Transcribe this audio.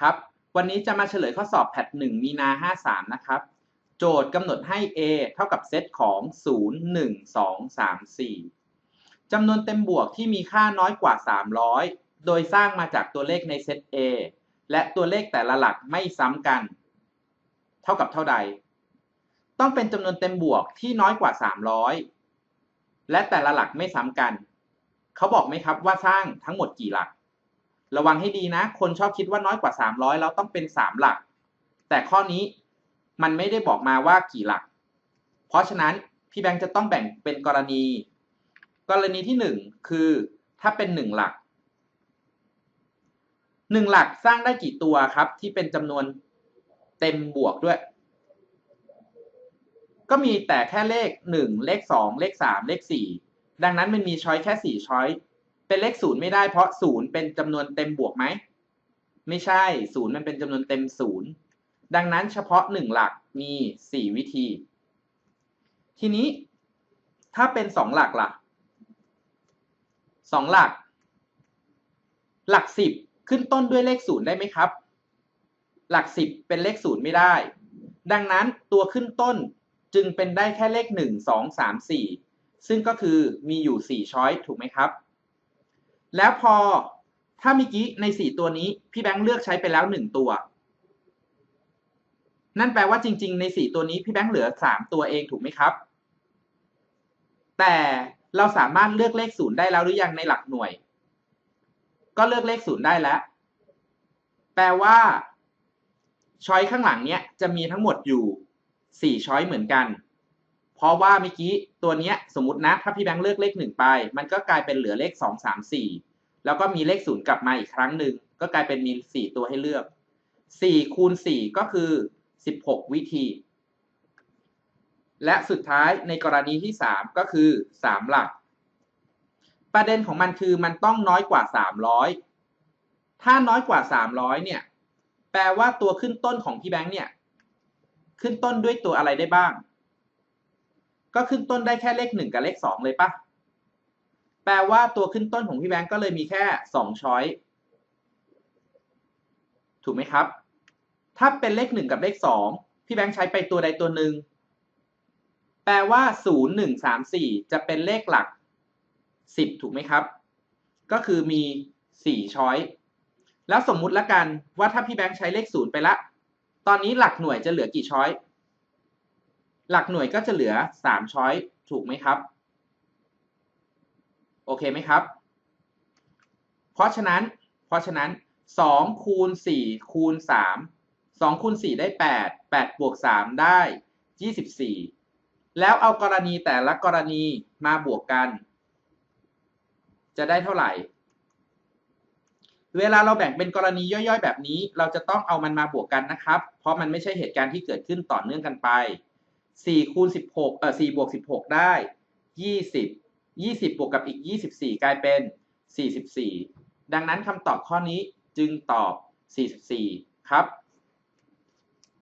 ครับ วันนี้จะมาเฉลยข้อสอบแพท1มีนา 53 นะครับ โจทย์กำหนดให้ A เท่ากับเซตของ 0 1 2 3 4จำนวนเต็มบวกที่มีค่าน้อยกว่า 300 โดยสร้างมาจากตัวเลขในเซต A และตัวเลขแต่ละหลักไม่ซ้ำกัน เท่ากับเท่าใด ต้องเป็นจำนวนเต็มบวกที่น้อยกว่า 300 และแต่ละหลักไม่ซ้ำกัน เขาบอกไหมครับว่าสร้างทั้งหมดกี่หลัก ระวังให้ดีนะ คนชอบคิดว่าน้อยกว่า 300 แล้วต้องเป็น 3 หลัก แต่ข้อนี้มันไม่ได้บอกมาว่ากี่หลัก เพราะฉะนั้นพี่แบงค์จะต้องแบ่งเป็นกรณี กรณีที่ 1 คือถ้าเป็น 1 หลัก 1 หลักสร้างได้กี่ตัวครับที่เป็นจำนวนเต็มบวกด้วย ก็มีแต่แค่เลข 1 เลข 2 เลข 3 เลข 4 ดังนั้นมันมีช้อยแค่ 4 ช้อย เป็นเลขศูนย์ไม่ได้เพราะศูนย์เป็นจำนวนเต็มบวกไหม ไม่ใช่ศูนย์มันเป็นจำนวนเต็มศูนย์ดังนั้นเฉพาะหนึ่งหลักมีสี่วิธี ทีนี้ถ้าเป็นสองหลักล่ะสองหลัก หลักสิบขึ้นต้นด้วยเลขศูนย์ได้ไหมครับ หลักสิบเป็นเลขศูนย์ไม่ได้ ดังนั้นตัวขึ้นต้นจึงเป็นได้แค่เลขหนึ่งสองสามสี่ซึ่งก็คือมีอยู่สี่ช้อยถูกไหมครับ แล้วพอถ้าเมื่อกี้ในสี่ตัวนี้พี่แบงค์เลือกใช้ไปแล้วหนึ่งตัว นั่นแปลว่าจริง ๆ ในสี่ตัวนี้พี่แบงค์เหลือสามตัวเองถูกไหมครับ แต่เราสามารถเลือกเลขศูนย์ได้แล้วหรือยังในหลักหน่วย ก็เลือกเลขศูนย์ได้แล้ว แปลว่าช้อยข้างหลังเนี้ยจะมีทั้งหมดอยู่สี่ช้อยเหมือนกัน เพราะว่าเมื่อกี้ตัวเนี้ยสมมตินะ ถ้าพี่แบงค์เลือกเลขหนึ่งไป มันก็กลายเป็นเหลือเลขสองสามสี่แล้วก็มีเลขศูนย์กลับมาอีกครั้งหนึ่งก็กลายเป็นมีสี่ตัวให้เลือกสี่คูณสี่ก็คือสิบหกวิธี และสุดท้ายในกรณีที่สามก็คือสามหลัก ประเด็นของมันคือมันต้องน้อยกว่าสามร้อยถ้าน้อยกว่าสามร้อยเนี่ย แปลว่าตัวขึ้นต้นของพี่แบงค์เนี่ย ขึ้นต้นด้วยตัวอะไรได้บ้าง ก็ขึ้นต้นได้แค่เลขหนึ่งกับเลขสองเลยปะแปลว่าตัวขึ้นต้นของพี่แบงค์ก็เลยมีแค่สองช้อยถูกไหมครับ ถ้าเป็นเลขหนึ่งกับเลขสองพี่แบงค์ใช้ไปตัวใดตัวหนึ่งแปลว่าศูนย์หนึ่งสามสี่จะเป็นเลขหลักสิบถูกไหมครับ ก็คือมีสี่ช้อยแล้วสมมุติละกันว่าถ้าพี่แบงค์ใช้เลขศูนย์ไปละ ตอนนี้หลักหน่วยจะเหลือกี่ช้อย หลักหน่วยก็จะเหลือสามช้อยถูกไหมครับ โอเคไหมครับ เพราะฉะนั้น เพราะฉะนั้นสองคูณสี่คูณสามสองคูณสี่ได้แปดแปดบวกสามได้ยี่สิบสี่แล้วเอากรณีแต่ละกรณีมาบวกกัน จะได้เท่าไหร่ เวลาเราแบ่งเป็นกรณีย่อยๆ แบบนี้ เราจะต้องเอามันมาบวกกันนะครับ เพราะมันไม่ใช่เหตุการณ์ที่เกิดขึ้นต่อเนื่องกันไป 4คูณ16เอ่อ4บวก16ได้20 20บวกกับอีก24กลายเป็น44ดังนั้นคำตอบข้อนี้จึงตอบ44ครับ